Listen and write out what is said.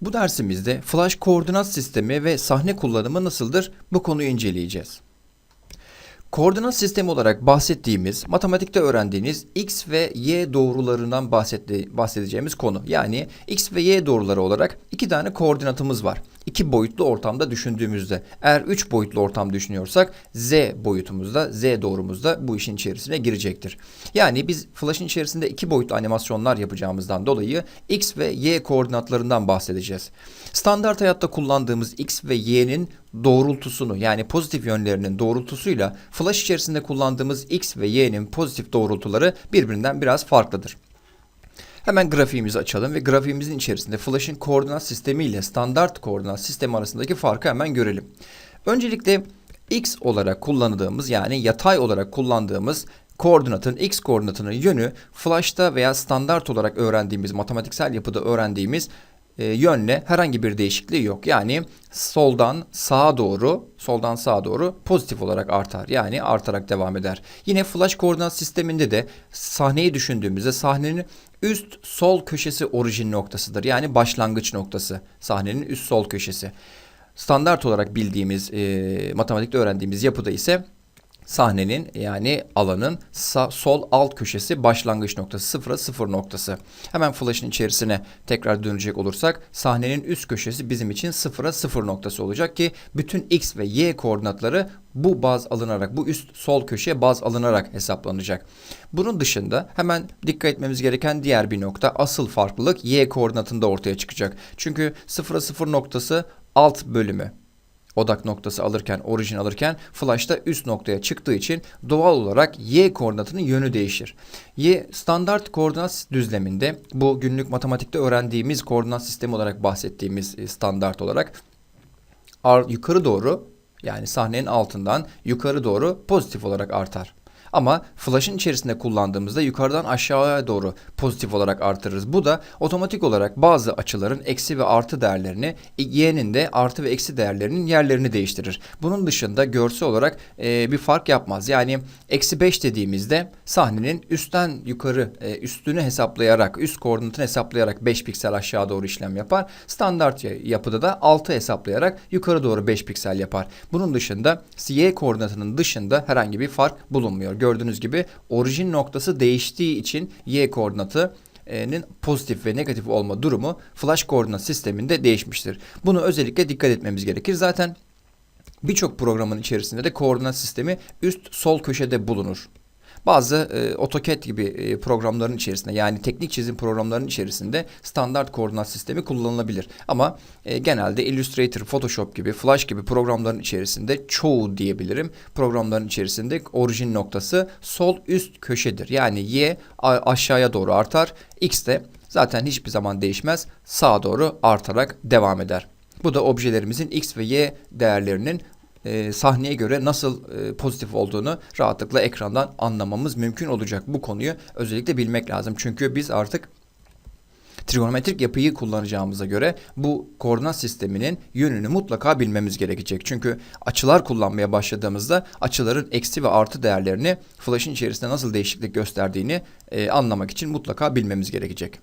Bu dersimizde flash koordinat sistemi ve sahne kullanımı nasıldır bu konuyu inceleyeceğiz. Koordinat sistemi olarak bahsettiğimiz, matematikte öğrendiğiniz x ve y doğrularından bahsedeceğimiz konu. Yani x ve y doğruları olarak iki tane koordinatımız var. İki boyutlu ortamda düşündüğümüzde, eğer üç boyutlu ortam düşünüyorsak z boyutumuzda, z doğrumuzda bu işin içerisine girecektir. Yani biz Flash'ın içerisinde iki boyutlu animasyonlar yapacağımızdan dolayı x ve y koordinatlarından bahsedeceğiz. Standart hayatta kullandığımız x ve y'nin doğrultusunu yani pozitif yönlerinin doğrultusuyla Flash içerisinde kullandığımız x ve y'nin pozitif doğrultuları birbirinden biraz farklıdır. Hemen grafiğimizi açalım ve grafiğimizin içerisinde Flash'ın koordinat sistemi ile standart koordinat sistemi arasındaki farkı hemen görelim. Öncelikle x olarak kullandığımız yani yatay olarak kullandığımız koordinatın x koordinatının yönü Flash'ta veya standart olarak öğrendiğimiz matematiksel yapıda öğrendiğimiz yönle herhangi bir değişikliği yok. Yani soldan sağa doğru, soldan sağa doğru pozitif olarak artar. Yani artarak devam eder. Yine flash koordinat sisteminde de sahneyi düşündüğümüzde sahnenin üst sol köşesi orijin noktasıdır. Yani başlangıç noktası. Sahnenin üst sol köşesi. Standart olarak bildiğimiz, e, matematikte öğrendiğimiz yapıda ise sahnenin yani alanın sağ, sol alt köşesi başlangıç noktası sıfıra sıfır noktası. Hemen flash'ın içerisine tekrar dönecek olursak sahnenin üst köşesi bizim için sıfıra sıfır noktası olacak ki bütün x ve y koordinatları bu baz alınarak bu üst sol köşeye baz alınarak hesaplanacak. Bunun dışında hemen dikkat etmemiz gereken diğer bir nokta asıl farklılık y koordinatında ortaya çıkacak. Çünkü sıfıra sıfır noktası alt bölümü odak noktası alırken, orijin alırken flash'ta üst noktaya çıktığı için doğal olarak y koordinatının yönü değişir. Y standart koordinat düzleminde bu günlük matematikte öğrendiğimiz koordinat sistemi olarak bahsettiğimiz e, standart olarak yukarı doğru yani sahnenin altından yukarı doğru pozitif olarak artar. Ama flash'ın içerisinde kullandığımızda yukarıdan aşağıya doğru pozitif olarak artırırız. Bu da otomatik olarak bazı açıların eksi ve artı değerlerini, y'nin de artı ve eksi değerlerinin yerlerini değiştirir. Bunun dışında görsel olarak e, bir fark yapmaz. Yani eksi 5 dediğimizde sahnenin üstten yukarı e, üstünü hesaplayarak, üst koordinatını hesaplayarak 5 piksel aşağı doğru işlem yapar. Standart yapıda da 6 hesaplayarak yukarı doğru 5 piksel yapar. Bunun dışında y koordinatının dışında herhangi bir fark bulunmuyor gördüğünüz gibi orijin noktası değiştiği için y koordinatının pozitif ve negatif olma durumu flash koordinat sisteminde değişmiştir. Bunu özellikle dikkat etmemiz gerekir. Zaten birçok programın içerisinde de koordinat sistemi üst sol köşede bulunur. Bazı e, AutoCAD gibi e, programların içerisinde yani teknik çizim programlarının içerisinde standart koordinat sistemi kullanılabilir. Ama e, genelde Illustrator, Photoshop gibi, Flash gibi programların içerisinde çoğu diyebilirim. Programların içerisinde orijin noktası sol üst köşedir. Yani y aşağıya doğru artar. X de zaten hiçbir zaman değişmez. Sağa doğru artarak devam eder. Bu da objelerimizin x ve y değerlerinin e, sahneye göre nasıl e, pozitif olduğunu rahatlıkla ekrandan anlamamız mümkün olacak. Bu konuyu özellikle bilmek lazım. Çünkü biz artık trigonometrik yapıyı kullanacağımıza göre bu koordinat sisteminin yönünü mutlaka bilmemiz gerekecek. Çünkü açılar kullanmaya başladığımızda açıların eksi ve artı değerlerini flash'ın içerisinde nasıl değişiklik gösterdiğini e, anlamak için mutlaka bilmemiz gerekecek.